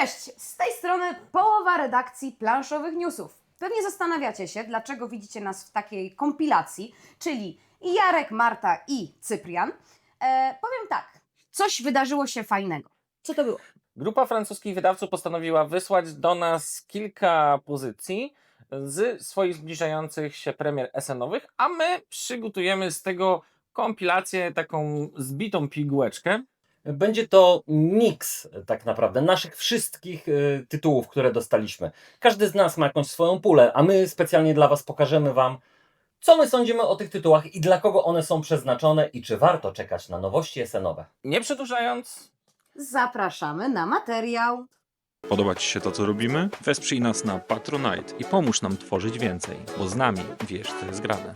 Cześć, z tej strony połowa redakcji planszowych newsów. Pewnie zastanawiacie się, dlaczego widzicie nas w takiej kompilacji, czyli i Jarek, Marta i Cyprian. E, powiem tak, coś wydarzyło się fajnego. Co to było? Grupa francuskich wydawców postanowiła wysłać do nas kilka pozycji z swoich zbliżających się premier SN-owych, a my przygotujemy z tego kompilację, taką zbitą pigułeczkę. Będzie to miks tak naprawdę naszych wszystkich y, tytułów, które dostaliśmy. Każdy z nas ma jakąś swoją pulę, a my specjalnie dla Was pokażemy Wam, co my sądzimy o tych tytułach i dla kogo one są przeznaczone i czy warto czekać na nowości SN-owe. Nie przedłużając, Zapraszamy na materiał. Podoba Ci się to, co robimy? Wesprzyj nas na Patronite i pomóż nam tworzyć więcej, bo z nami wiesz, co jest grane.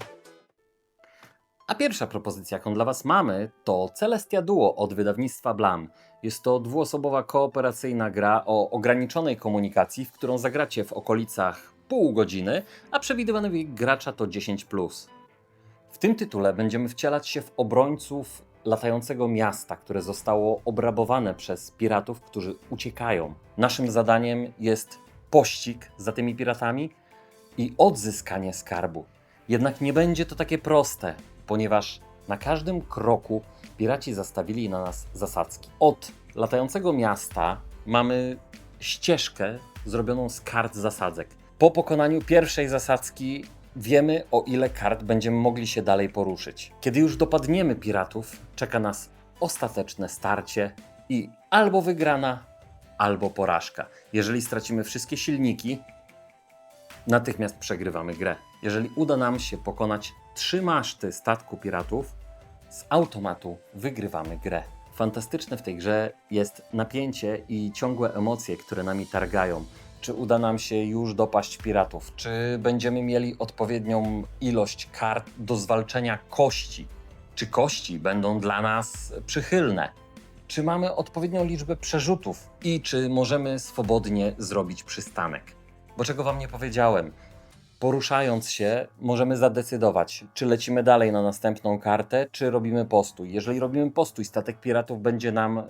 A pierwsza propozycja, jaką dla Was mamy, to Celestia Duo od wydawnictwa Blam. Jest to dwuosobowa kooperacyjna gra o ograniczonej komunikacji, w którą zagracie w okolicach pół godziny, a przewidywany wiek gracza to 10+. W tym tytule będziemy wcielać się w obrońców latającego miasta, które zostało obrabowane przez piratów, którzy uciekają. Naszym zadaniem jest pościg za tymi piratami i odzyskanie skarbu. Jednak nie będzie to takie proste, ponieważ na każdym kroku piraci zastawili na nas zasadzki. Od latającego miasta mamy ścieżkę zrobioną z kart zasadzek. Po pokonaniu pierwszej zasadzki wiemy, o ile kart będziemy mogli się dalej poruszyć. Kiedy już dopadniemy piratów, czeka nas ostateczne starcie i albo wygrana, albo porażka. Jeżeli stracimy wszystkie silniki, natychmiast przegrywamy grę. Jeżeli uda nam się pokonać trzy maszty statku piratów, z automatu wygrywamy grę. Fantastyczne w tej grze jest napięcie i ciągłe emocje, które nami targają. Czy uda nam się już dopaść piratów? Czy będziemy mieli odpowiednią ilość kart do zwalczenia kości? Czy kości będą dla nas przychylne? Czy mamy odpowiednią liczbę przerzutów? I czy możemy swobodnie zrobić przystanek? Bo czego Wam nie powiedziałem? Poruszając się, możemy zadecydować, czy lecimy dalej na następną kartę, czy robimy postój. Jeżeli robimy postój, statek piratów będzie nam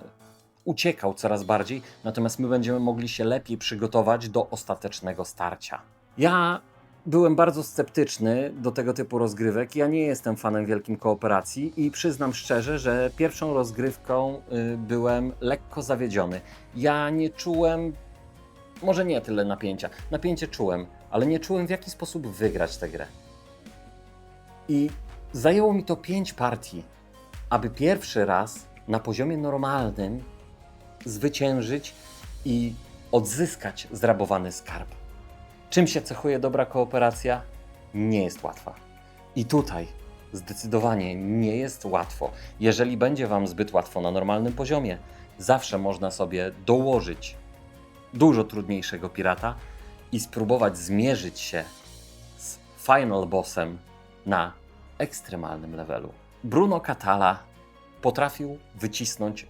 uciekał coraz bardziej, natomiast my będziemy mogli się lepiej przygotować do ostatecznego starcia. Ja byłem bardzo sceptyczny do tego typu rozgrywek. Ja nie jestem fanem wielkim kooperacji i przyznam szczerze, że pierwszą rozgrywką y, byłem lekko zawiedziony. Ja nie czułem może nie tyle napięcia. Napięcie czułem, ale nie czułem w jaki sposób wygrać tę grę. I zajęło mi to pięć partii, aby pierwszy raz na poziomie normalnym zwyciężyć i odzyskać zrabowany skarb. Czym się cechuje dobra kooperacja? Nie jest łatwa. I tutaj zdecydowanie nie jest łatwo. Jeżeli będzie Wam zbyt łatwo na normalnym poziomie, zawsze można sobie dołożyć dużo trudniejszego pirata i spróbować zmierzyć się z final bossem na ekstremalnym levelu. Bruno Catala potrafił wycisnąć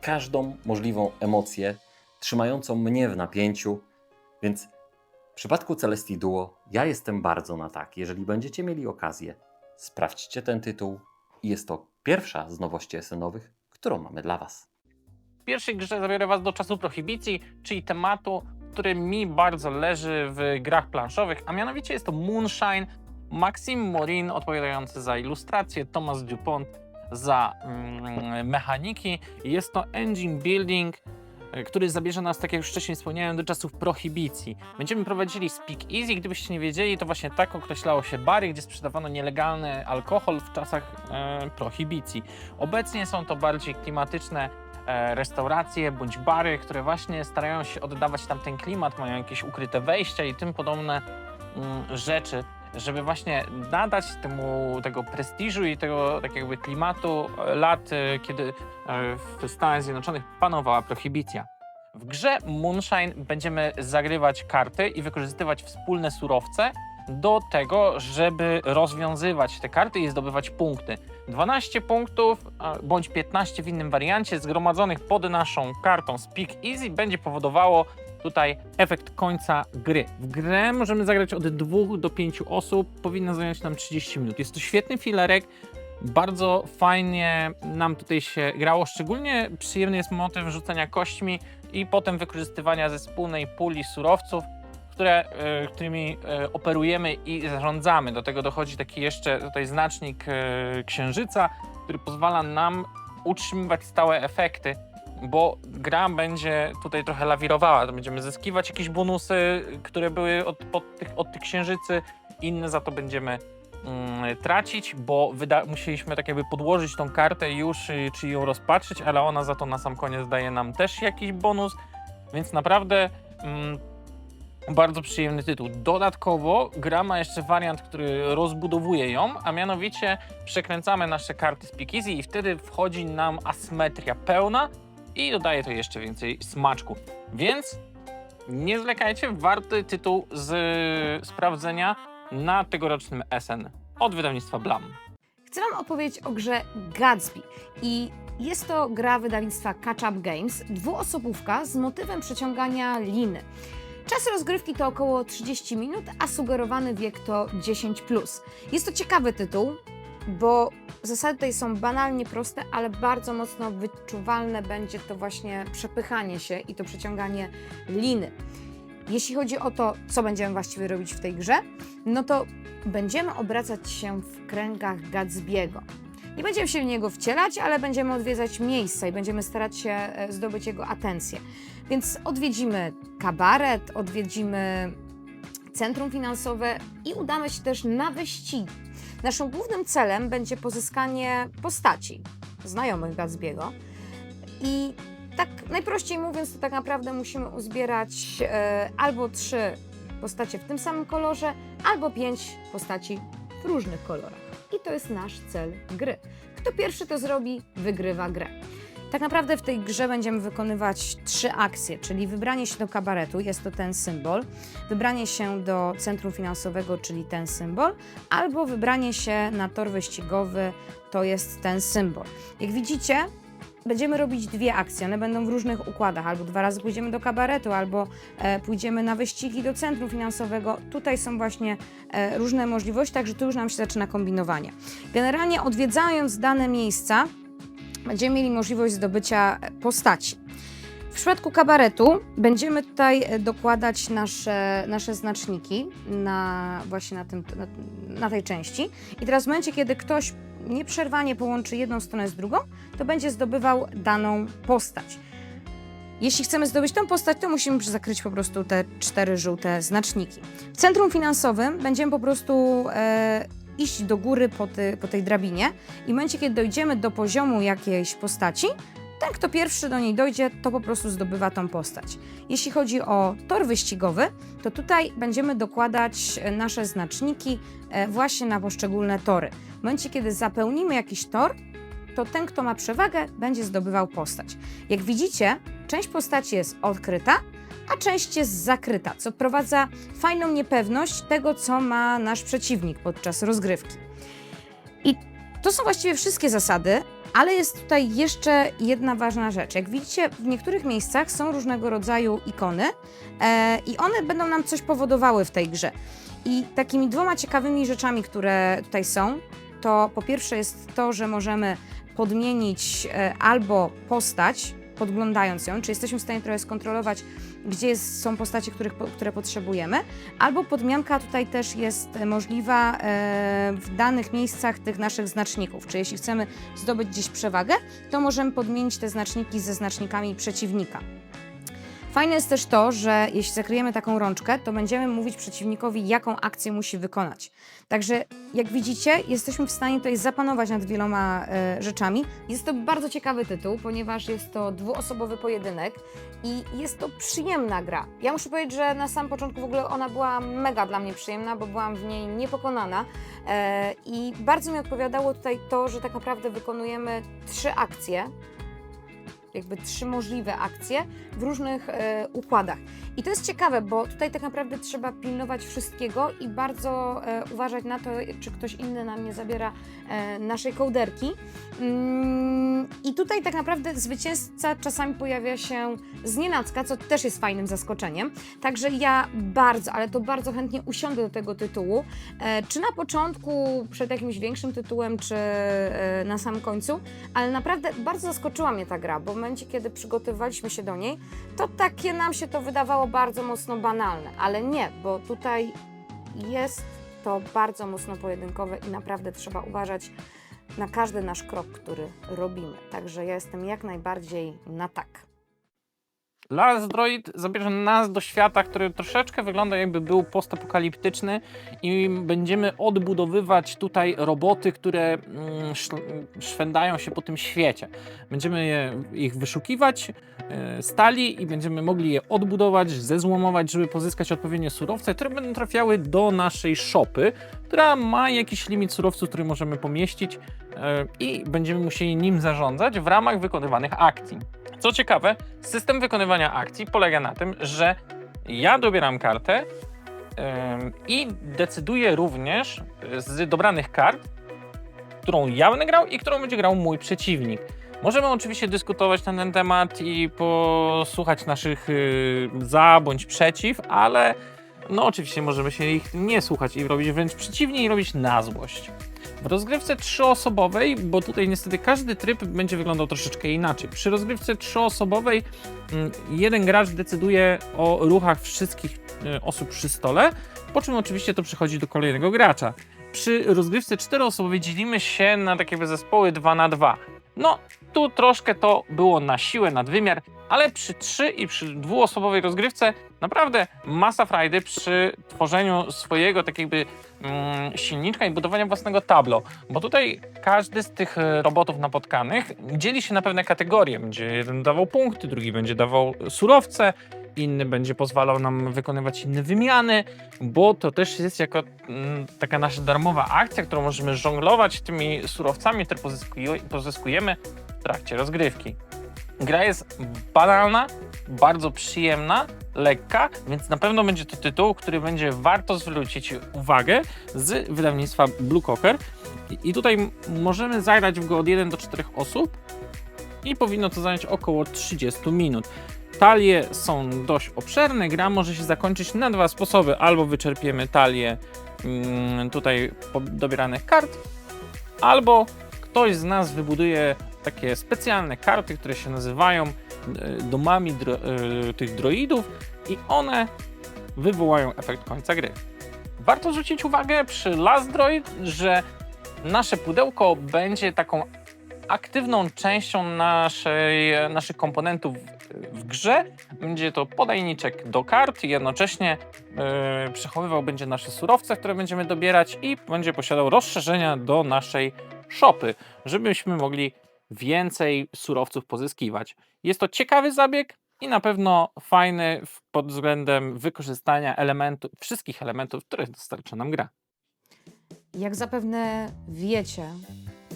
każdą możliwą emocję, trzymającą mnie w napięciu, więc w przypadku Celestii Duo ja jestem bardzo na tak. Jeżeli będziecie mieli okazję, sprawdźcie ten tytuł i jest to pierwsza z nowości SN-owych, którą mamy dla Was. w pierwszej grze zabiorę Was do czasu prohibicji, czyli tematu, który mi bardzo leży w grach planszowych, a mianowicie jest to Moonshine, Maxime Morin odpowiadający za ilustrację, Thomas Dupont za mm, mechaniki. Jest to engine building, y, który zabierze nas, tak jak już wcześniej wspomniałem, do czasów prohibicji. Będziemy prowadzili Speak Easy, gdybyście nie wiedzieli, to właśnie tak określało się bary, gdzie sprzedawano nielegalny alkohol w czasach e, prohibicji. Obecnie są to bardziej klimatyczne e, restauracje bądź bary, które właśnie starają się oddawać tam ten klimat, mają jakieś ukryte wejścia i tym podobne mm, rzeczy, żeby właśnie nadać temu tego prestiżu i tego tak jakby klimatu e, lat, e, kiedy e, w Stanach Zjednoczonych panowała prohibicja. W grze Moonshine będziemy zagrywać karty i wykorzystywać wspólne surowce do tego, żeby rozwiązywać te karty i zdobywać punkty. 12 punktów bądź 15 w innym wariancie zgromadzonych pod naszą kartą Speak Easy będzie powodowało tutaj efekt końca gry. W grę możemy zagrać od 2 do 5 osób, powinno zająć nam 30 minut. Jest to świetny filerek, bardzo fajnie nam tutaj się grało, szczególnie przyjemny jest motyw rzucania kośćmi, i potem wykorzystywania ze wspólnej puli surowców, które, e, którymi e, operujemy i zarządzamy. Do tego dochodzi taki jeszcze tutaj znacznik e, księżyca, który pozwala nam utrzymywać stałe efekty, bo gra będzie tutaj trochę lawirowała. Będziemy zyskiwać jakieś bonusy, które były od, tych, od tych księżycy, inne za to będziemy mm, tracić, bo musieliśmy tak jakby podłożyć tą kartę już, y, czy ją rozpatrzyć, ale ona za to na sam koniec daje nam też jakiś bonus, więc naprawdę mm, bardzo przyjemny tytuł. Dodatkowo gra ma jeszcze wariant, który rozbudowuje ją, a mianowicie przekręcamy nasze karty z Pikizzy i wtedy wchodzi nam asymetria pełna i dodaje to jeszcze więcej smaczku. Więc nie zwlekajcie, warty tytuł z sprawdzenia na tegorocznym SN od wydawnictwa Blam. Chcę Wam opowiedzieć o grze Gatsby i jest to gra wydawnictwa Catch Up Games, dwuosobówka z motywem przeciągania liny. Czas rozgrywki to około 30 minut, a sugerowany wiek to 10+. Jest to ciekawy tytuł, bo zasady tutaj są banalnie proste, ale bardzo mocno wyczuwalne będzie to właśnie przepychanie się i to przeciąganie liny. Jeśli chodzi o to, co będziemy właściwie robić w tej grze, no to będziemy obracać się w kręgach Gatsby'ego. Nie będziemy się w niego wcielać, ale będziemy odwiedzać miejsca i będziemy starać się e, zdobyć jego atencję. Więc odwiedzimy kabaret, odwiedzimy centrum finansowe i udamy się też na wyścigi. Naszym głównym celem będzie pozyskanie postaci znajomych Gatsby'ego i tak najprościej mówiąc, to tak naprawdę musimy uzbierać e, albo trzy postacie w tym samym kolorze, albo pięć postaci w różnych kolorach. I to jest nasz cel gry. Kto pierwszy to zrobi, wygrywa grę. Tak naprawdę w tej grze będziemy wykonywać trzy akcje, czyli wybranie się do kabaretu, jest to ten symbol, wybranie się do centrum finansowego, czyli ten symbol, albo wybranie się na tor wyścigowy, to jest ten symbol. Jak widzicie, będziemy robić dwie akcje, one będą w różnych układach, albo dwa razy pójdziemy do kabaretu, albo e, pójdziemy na wyścigi do centrum finansowego. Tutaj są właśnie e, różne możliwości, także tu już nam się zaczyna kombinowanie. Generalnie odwiedzając dane miejsca, będziemy mieli możliwość zdobycia e, postaci. W przypadku kabaretu będziemy tutaj e, dokładać nasze, nasze znaczniki na właśnie na, tym, na, na tej części. I teraz w momencie, kiedy ktoś nieprzerwanie połączy jedną stronę z drugą, to będzie zdobywał daną postać. Jeśli chcemy zdobyć tą postać, to musimy zakryć po prostu te cztery żółte znaczniki. W centrum finansowym będziemy po prostu e, iść do góry po, ty, po tej drabinie i w momencie, kiedy dojdziemy do poziomu jakiejś postaci, ten, kto pierwszy do niej dojdzie, to po prostu zdobywa tą postać. Jeśli chodzi o tor wyścigowy, to tutaj będziemy dokładać e, nasze znaczniki e, właśnie na poszczególne tory. W momencie, kiedy zapełnimy jakiś tor, to ten, kto ma przewagę, będzie zdobywał postać. Jak widzicie, część postaci jest odkryta, a część jest zakryta, co wprowadza fajną niepewność tego, co ma nasz przeciwnik podczas rozgrywki. I to są właściwie wszystkie zasady, ale jest tutaj jeszcze jedna ważna rzecz. Jak widzicie, w niektórych miejscach są różnego rodzaju ikony e, i one będą nam coś powodowały w tej grze. I takimi dwoma ciekawymi rzeczami, które tutaj są, to po pierwsze jest to, że możemy podmienić e, albo postać, podglądając ją, czy jesteśmy w stanie trochę skontrolować, gdzie jest, są postacie, których, które potrzebujemy, albo podmianka tutaj też jest e, możliwa e, w danych miejscach tych naszych znaczników. Czy jeśli chcemy zdobyć gdzieś przewagę, to możemy podmienić te znaczniki ze znacznikami przeciwnika. Fajne jest też to, że jeśli zakryjemy taką rączkę, to będziemy mówić przeciwnikowi, jaką akcję musi wykonać. Także jak widzicie, jesteśmy w stanie tutaj zapanować nad wieloma e, rzeczami. Jest to bardzo ciekawy tytuł, ponieważ jest to dwuosobowy pojedynek i jest to przyjemna gra. Ja muszę powiedzieć, że na samym początku w ogóle ona była mega dla mnie przyjemna, bo byłam w niej niepokonana e, i bardzo mi odpowiadało tutaj to, że tak naprawdę wykonujemy trzy akcje, jakby trzy możliwe akcje w różnych e, układach. I to jest ciekawe, bo tutaj tak naprawdę trzeba pilnować wszystkiego i bardzo e, uważać na to, czy ktoś inny nam nie zabiera naszej kołderki. Mm, I tutaj tak naprawdę zwycięzca czasami pojawia się z nienacka, co też jest fajnym zaskoczeniem. Także ja bardzo, ale to bardzo chętnie usiądę do tego tytułu. E, czy na początku, przed jakimś większym tytułem, czy e, na samym końcu, ale naprawdę bardzo zaskoczyła mnie ta gra, bo my momencie, kiedy przygotowywaliśmy się do niej, to takie nam się to wydawało bardzo mocno banalne, ale nie, bo tutaj jest to bardzo mocno pojedynkowe i naprawdę trzeba uważać na każdy nasz krok, który robimy. Także ja jestem jak najbardziej na tak. Last Droid zabierze nas do świata, który troszeczkę wygląda jakby był postapokaliptyczny i będziemy odbudowywać tutaj roboty, które mm, szwędają się po tym świecie. Będziemy je, ich wyszukiwać e, stali i będziemy mogli je odbudować, zezłomować, żeby pozyskać odpowiednie surowce, które będą trafiały do naszej shopy, która ma jakiś limit surowców, który możemy pomieścić e, i będziemy musieli nim zarządzać w ramach wykonywanych akcji. Co ciekawe, system wykonywania akcji polega na tym, że ja dobieram kartę i decyduję również z dobranych kart, którą ja będę grał i którą będzie grał mój przeciwnik. Możemy oczywiście dyskutować na ten temat i posłuchać naszych y, za bądź przeciw, ale no oczywiście możemy się ich nie słuchać i robić wręcz przeciwnie i robić na złość. W rozgrywce trzyosobowej, bo tutaj niestety każdy tryb będzie wyglądał troszeczkę inaczej. Przy rozgrywce trzyosobowej mm, jeden gracz decyduje o ruchach wszystkich y, osób przy stole, po czym oczywiście to przychodzi do kolejnego gracza. Przy rozgrywce czteroosobowej dzielimy się na takie zespoły 2 na 2. No, tu troszkę to było na siłę, nadwymiar, ale przy trzy i przy dwuosobowej rozgrywce naprawdę masa frajdy przy tworzeniu swojego tak jakby mm, silniczka i budowania własnego tablo, bo tutaj każdy z tych e, robotów napotkanych dzieli się na pewne kategorie. Będzie jeden dawał punkty, drugi będzie dawał surowce, inny będzie pozwalał nam wykonywać inne wymiany, bo to też jest jako mm, taka nasza darmowa akcja, którą możemy żonglować tymi surowcami, które pozyskuje- pozyskujemy w trakcie rozgrywki. Gra jest banalna, bardzo przyjemna, lekka, więc na pewno będzie to tytuł, który będzie warto zwrócić uwagę z wydawnictwa Blue Cocker. I- I tutaj możemy zagrać w go od 1 do 4 osób i powinno to zająć około 30 minut. Talie są dość obszerne, gra może się zakończyć na dwa sposoby. Albo wyczerpiemy talię mm, tutaj dobieranych kart, albo ktoś z nas wybuduje takie specjalne karty, które się nazywają e, domami dro, e, tych droidów i one wywołają efekt końca gry. Warto zwrócić uwagę przy Last Droid, że nasze pudełko będzie taką aktywną częścią naszej, naszych komponentów w grze. Będzie to podajniczek do kart i jednocześnie e, przechowywał będzie nasze surowce, które będziemy dobierać i będzie posiadał rozszerzenia do naszej shopy, żebyśmy mogli więcej surowców pozyskiwać. Jest to ciekawy zabieg i na pewno fajny pod względem wykorzystania wszystkich elementów, które dostarcza nam gra. Jak zapewne wiecie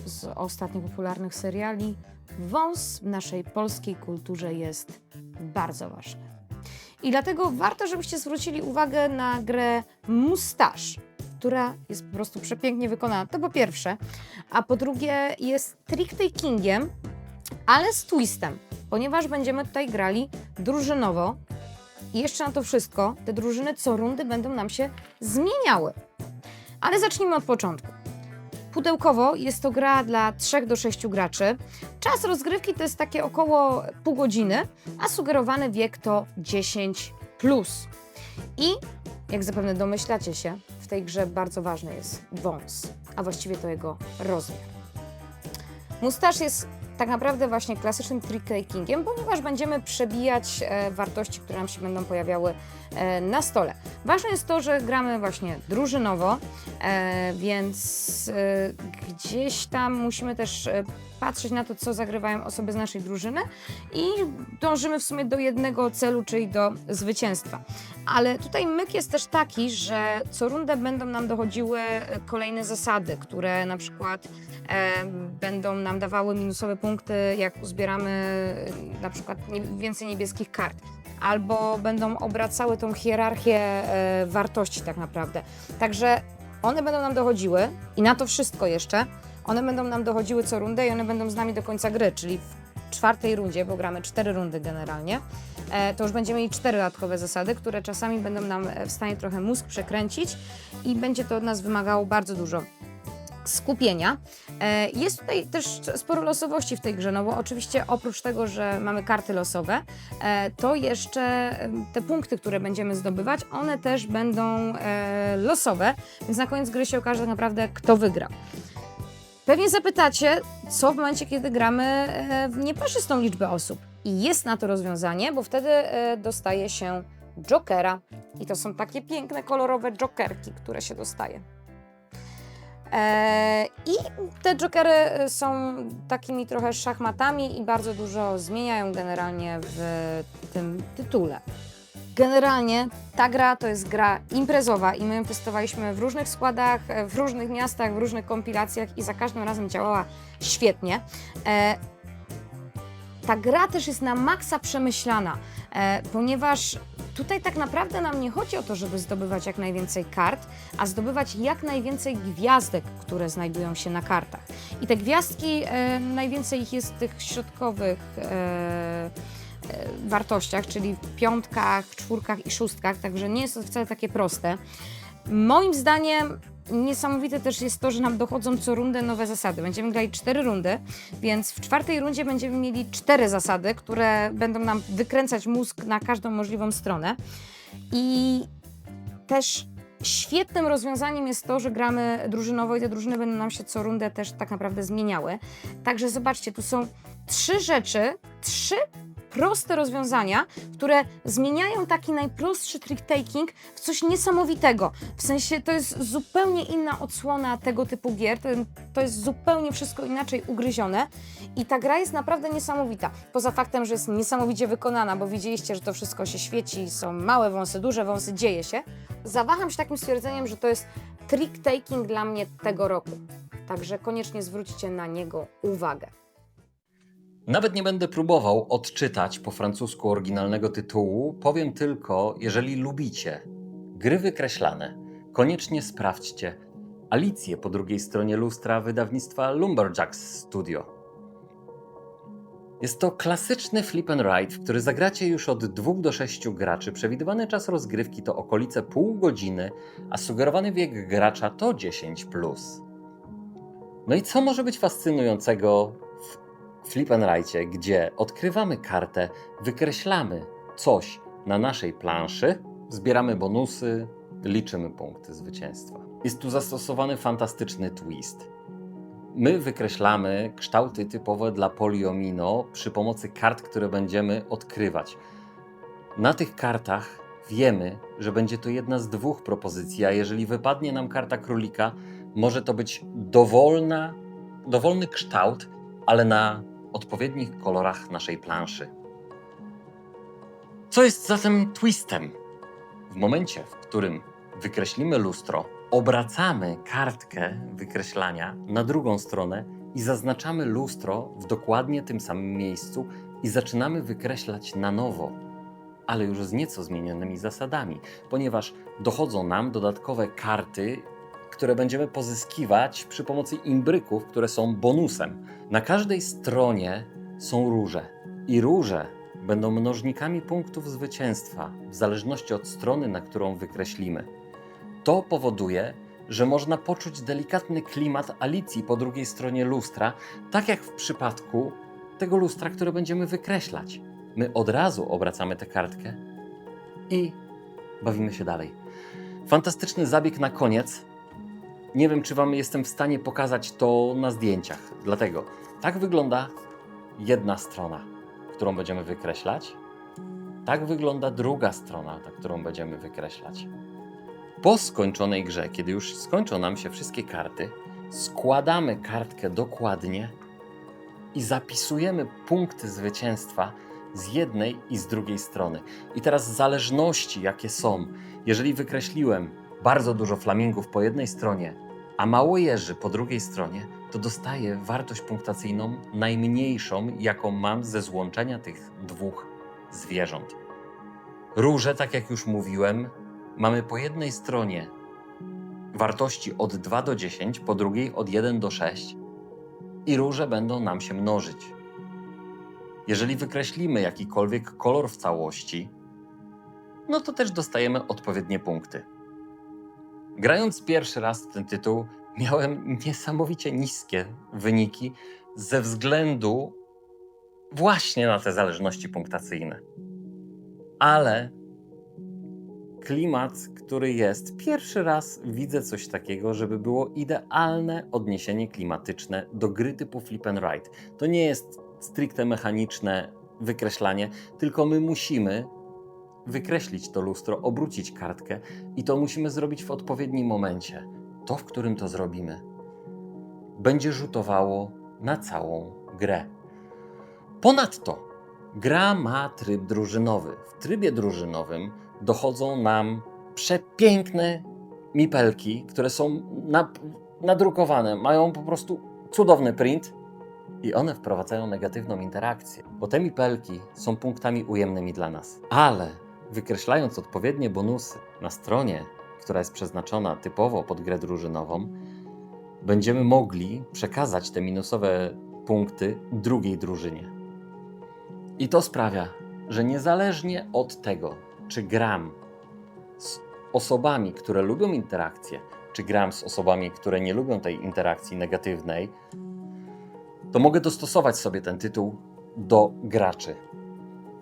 z ostatnio popularnych seriali, wąs w naszej polskiej kulturze jest bardzo ważny. I dlatego warto, żebyście zwrócili uwagę na grę Mustache, która jest po prostu przepięknie wykonana. To po pierwsze. A po drugie jest trick-takingiem, ale z twistem, ponieważ będziemy tutaj grali drużynowo. I jeszcze na to wszystko, te drużyny co rundy będą nam się zmieniały. Ale zacznijmy od początku. Pudełkowo jest to gra dla 3 do 6 graczy. Czas rozgrywki to jest takie około pół godziny, a sugerowany wiek to 10. Plus. I jak zapewne domyślacie się, w tej grze bardzo ważny jest wąs, a właściwie to jego rozmiar. Mustache jest tak naprawdę właśnie klasycznym trick-takingiem, ponieważ będziemy przebijać e, wartości, które nam się będą pojawiały na stole. Ważne jest to, że gramy właśnie drużynowo, e, więc e, gdzieś tam musimy też e, patrzeć na to, co zagrywają osoby z naszej drużyny i dążymy w sumie do jednego celu, czyli do zwycięstwa. Ale tutaj myk jest też taki, że co rundę będą nam dochodziły e, kolejne zasady, które na przykład e, będą nam dawały minusowe punkty, jak uzbieramy e, na przykład więcej niebieskich kart. Albo będą obracały tą hierarchię e, wartości tak naprawdę. Także one będą nam dochodziły i na to wszystko jeszcze, one będą nam dochodziły co rundę i one będą z nami do końca gry, czyli w czwartej rundzie, bo gramy cztery rundy generalnie, e, to już będziemy mieli cztery dodatkowe zasady, które czasami będą nam e, w stanie trochę mózg przekręcić i będzie to od nas wymagało bardzo dużo skupienia. E, Jest tutaj też sporo losowości w tej grze, no bo oczywiście oprócz tego, że mamy karty losowe, e, to jeszcze te punkty, które będziemy zdobywać, one też będą e, losowe, więc na koniec gry się okaże tak naprawdę, kto wygra. Pewnie zapytacie, co w momencie, kiedy gramy w nieparzystą liczbę osób. I jest na to rozwiązanie, bo wtedy dostaje się jokera. I to są takie piękne, kolorowe jokerki, które się dostaje. E, I te jokery są takimi trochę szachmatami i bardzo dużo zmieniają generalnie w tym tytule. Generalnie ta gra to jest gra imprezowa i my ją testowaliśmy w różnych składach, w różnych miastach, w różnych kompilacjach i za każdym razem działała świetnie. E, ta gra też jest na maksa przemyślana, e, ponieważ tutaj tak naprawdę nam nie chodzi o to, żeby zdobywać jak najwięcej kart, a zdobywać jak najwięcej gwiazdek, które znajdują się na kartach. I te gwiazdki, e, najwięcej ich jest tych środkowych e, wartościach, czyli w piątkach, czwórkach i szóstkach, także nie jest to wcale takie proste. Moim zdaniem niesamowite też jest to, że nam dochodzą co rundę nowe zasady. Będziemy grali cztery rundy, więc w czwartej rundzie będziemy mieli cztery zasady, które będą nam wykręcać mózg na każdą możliwą stronę. I też świetnym rozwiązaniem jest to, że gramy drużynowo i te drużyny będą nam się co rundę też tak naprawdę zmieniały. Także zobaczcie, tu są trzy rzeczy, trzy proste rozwiązania, które zmieniają taki najprostszy trick-taking w coś niesamowitego. W sensie to jest zupełnie inna odsłona tego typu gier, to, jest zupełnie wszystko inaczej ugryzione i ta gra jest naprawdę niesamowita. Poza faktem, że jest niesamowicie wykonana, bo widzieliście, że to wszystko się świeci, są małe wąsy, duże wąsy, dzieje się. Zawaham się takim stwierdzeniem, że to jest trick-taking dla mnie tego roku. Także koniecznie zwróćcie na niego uwagę. Nawet nie będę próbował odczytać po francusku oryginalnego tytułu, powiem tylko, jeżeli lubicie gry wykreślane, koniecznie sprawdźcie Alicję po drugiej stronie lustra wydawnictwa Lumberjacks Studio. Jest to klasyczny flip and ride, w który zagracie już od 2 do 6 graczy. Przewidywany czas rozgrywki to okolice pół godziny, a sugerowany wiek gracza to 10+. Plus. No i co może być fascynującego Flip and Ride, gdzie odkrywamy kartę, wykreślamy coś na naszej planszy, zbieramy bonusy, liczymy punkty zwycięstwa. Jest tu zastosowany fantastyczny twist. My wykreślamy kształty typowe dla poliomino przy pomocy kart, które będziemy odkrywać. Na tych kartach wiemy, że będzie to jedna z dwóch propozycji, a jeżeli wypadnie nam karta królika, może to być dowolna, dowolny kształt, ale na odpowiednich kolorach naszej planszy. Co jest zatem twistem? W momencie, w którym wykreślimy lustro, obracamy kartkę wykreślania na drugą stronę i zaznaczamy lustro w dokładnie tym samym miejscu i zaczynamy wykreślać na nowo, ale już z nieco zmienionymi zasadami, ponieważ dochodzą nam dodatkowe karty, które będziemy pozyskiwać przy pomocy imbryków, które są bonusem. Na każdej stronie są róże i róże będą mnożnikami punktów zwycięstwa w zależności od strony, na którą wykreślimy. To powoduje, że można poczuć delikatny klimat Alicji po drugiej stronie lustra, tak jak w przypadku tego lustra, które będziemy wykreślać. My od razu obracamy tę kartkę i bawimy się dalej. Fantastyczny zabieg na koniec. Nie wiem, czy Wam jestem w stanie pokazać to na zdjęciach. Dlatego tak wygląda jedna strona, którą będziemy wykreślać. Tak wygląda druga strona, na którą będziemy wykreślać. Po skończonej grze, kiedy już skończą nam się wszystkie karty, składamy kartkę dokładnie i zapisujemy punkty zwycięstwa z jednej i z drugiej strony. I teraz zależności, jakie są, jeżeli wykreśliłem bardzo dużo flamingów po jednej stronie, a mało jeży po drugiej stronie, to dostaję wartość punktacyjną najmniejszą, jaką mam ze złączenia tych dwóch zwierząt. Róże, tak jak już mówiłem, mamy po jednej stronie wartości od 2 do 10, po drugiej od 1 do 6 i róże będą nam się mnożyć. Jeżeli wykreślimy jakikolwiek kolor w całości, no to też dostajemy odpowiednie punkty. Grając pierwszy raz ten tytuł, miałem niesamowicie niskie wyniki ze względu właśnie na te zależności punktacyjne. Ale klimat, który jest, pierwszy raz widzę coś takiego, żeby było idealne odniesienie klimatyczne do gry typu Flip and Ride. To nie jest stricte mechaniczne wykreślanie, tylko my musimy wykreślić to lustro, obrócić kartkę i to musimy zrobić w odpowiednim momencie. To, w którym to zrobimy, będzie rzutowało na całą grę. Ponadto gra ma tryb drużynowy. W trybie drużynowym dochodzą nam przepiękne mipelki, które są na, nadrukowane, mają po prostu cudowny print i one wprowadzają negatywną interakcję, bo te mipelki są punktami ujemnymi dla nas. Ale wykreślając odpowiednie bonusy na stronie, która jest przeznaczona typowo pod grę drużynową, będziemy mogli przekazać te minusowe punkty drugiej drużynie. I to sprawia, że niezależnie od tego, czy gram z osobami, które lubią interakcję, czy gram z osobami, które nie lubią tej interakcji negatywnej, to mogę dostosować sobie ten tytuł do graczy.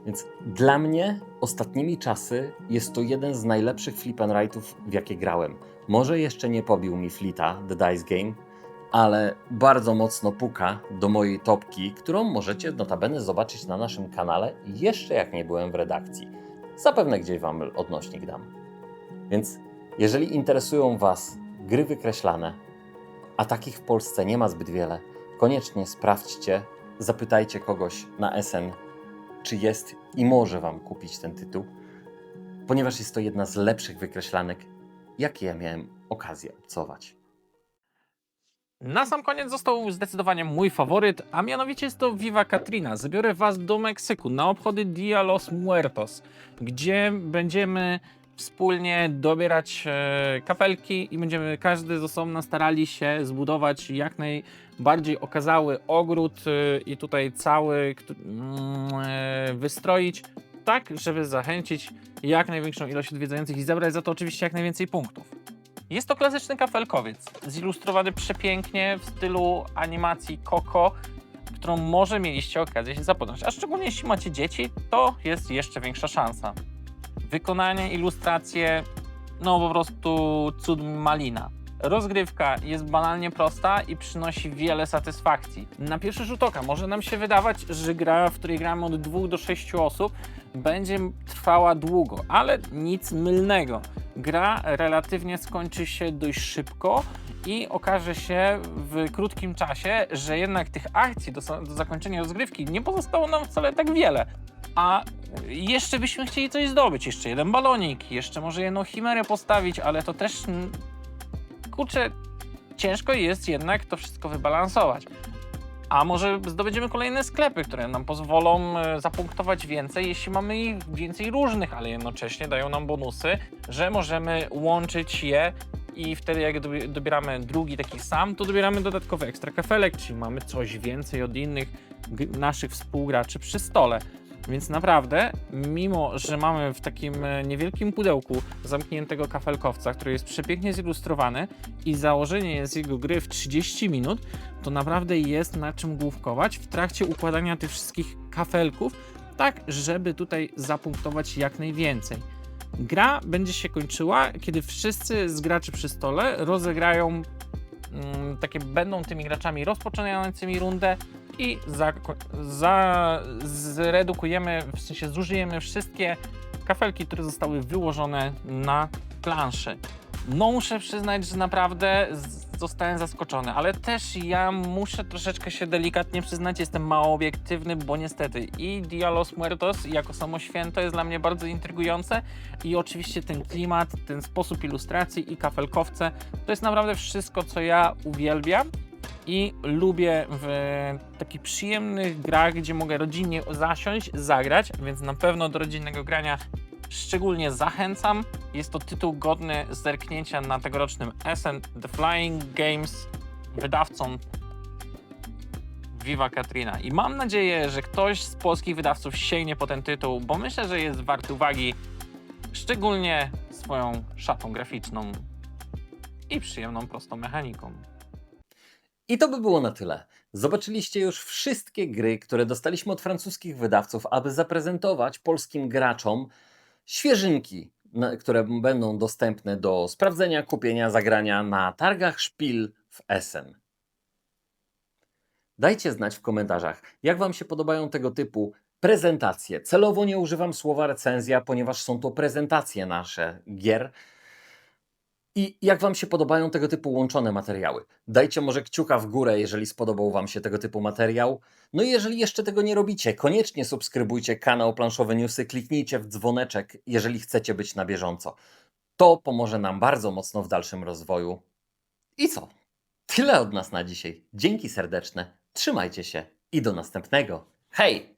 Więc dla mnie ostatnimi czasy jest to jeden z najlepszych flip and right'ów, w jakie grałem. Może jeszcze nie pobił mi Flita, The Dice Game, ale bardzo mocno puka do mojej topki, którą możecie notabene zobaczyć na naszym kanale jeszcze jak nie byłem w redakcji. Zapewne gdzieś Wam odnośnik dam. Więc jeżeli interesują Was gry wykreślane, a takich w Polsce nie ma zbyt wiele, koniecznie sprawdźcie, zapytajcie kogoś na SN, czy jest i może Wam kupić ten tytuł, ponieważ jest to jedna z lepszych wykreślanek, jakie ja miałem okazję obcować. Na sam koniec został zdecydowanie mój faworyt, a mianowicie jest to Viva Katrina. Zabiorę Was do Meksyku na obchody Dia los Muertos, gdzie będziemy wspólnie dobierać e, kafelki i będziemy każdy z osobna starali się zbudować jak najbardziej okazały ogród e, i tutaj cały mm, e, wystroić tak, żeby zachęcić jak największą ilość odwiedzających i zebrać za to oczywiście jak najwięcej punktów. Jest to klasyczny kafelkowiec, zilustrowany przepięknie w stylu animacji Coco, którą może mieliście okazję się zapoznać. A szczególnie jeśli macie dzieci, to jest jeszcze większa szansa. Wykonanie, ilustracje, no po prostu cud malina. Rozgrywka jest banalnie prosta i przynosi wiele satysfakcji. Na pierwszy rzut oka może nam się wydawać, że gra, w której gramy od 2 do 6 osób, będzie trwała długo, ale nic mylnego. Gra relatywnie skończy się dość szybko i okaże się w krótkim czasie, że jednak tych akcji do, do zakończenia rozgrywki nie pozostało nam wcale tak wiele. A jeszcze byśmy chcieli coś zdobyć, jeszcze jeden balonik, jeszcze może jedną chimerę postawić, ale to też mm, kurczę, ciężko jest jednak to wszystko wybalansować. A może zdobędziemy kolejne sklepy, które nam pozwolą e, zapunktować więcej, jeśli mamy ich więcej różnych, ale jednocześnie dają nam bonusy, że możemy łączyć je i wtedy jak dobi- dobieramy drugi taki sam, to dobieramy dodatkowy ekstra kafelek, czyli mamy coś więcej od innych naszych współgraczy przy stole. Więc naprawdę, mimo że mamy w takim e, niewielkim pudełku zamkniętego kafelkowca, który jest przepięknie zilustrowany i założenie jest jego gry w 30 minut, to naprawdę jest na czym główkować w trakcie układania tych wszystkich kafelków, tak żeby tutaj zapunktować jak najwięcej. Gra będzie się kończyła, kiedy wszyscy z graczy przy stole rozegrają mm, takie będą tymi graczami rozpoczynającymi rundę i za, za, zredukujemy, w sensie zużyjemy wszystkie kafelki, które zostały wyłożone na planszy. No muszę przyznać, że naprawdę zostałem zaskoczony, ale też ja muszę troszeczkę się delikatnie przyznać, jestem mało obiektywny, bo niestety i Dia los Muertos jako samo święto jest dla mnie bardzo intrygujące i oczywiście ten klimat, ten sposób ilustracji i kafelkowce to jest naprawdę wszystko, co ja uwielbiam i lubię w takich przyjemnych grach, gdzie mogę rodzinnie zasiąść, zagrać, więc na pewno do rodzinnego grania szczególnie zachęcam. Jest to tytuł godny zerknięcia na tegorocznym SN The Flying Games wydawcą Viva Katrina. I mam nadzieję, że ktoś z polskich wydawców sięgnie po ten tytuł, bo myślę, że jest wart uwagi, szczególnie swoją szatą graficzną. i przyjemną, prostą mechaniką. I to by było na tyle. Zobaczyliście już wszystkie gry, które dostaliśmy od francuskich wydawców, aby zaprezentować polskim graczom świeżynki, które będą dostępne do sprawdzenia, kupienia, zagrania na targach Szpil w Essen. Dajcie znać w komentarzach, jak Wam się podobają tego typu prezentacje. Celowo nie używam słowa recenzja, ponieważ są to prezentacje nasze gier. I jak Wam się podobają tego typu łączone materiały? Dajcie może kciuka w górę, jeżeli spodobał Wam się tego typu materiał. No i jeżeli jeszcze tego nie robicie, koniecznie subskrybujcie kanał Planszowe Newsy, kliknijcie w dzwoneczek, jeżeli chcecie być na bieżąco. To pomoże nam bardzo mocno w dalszym rozwoju. I co? Tyle od nas na dzisiaj. Dzięki serdeczne, trzymajcie się i do następnego. Hej!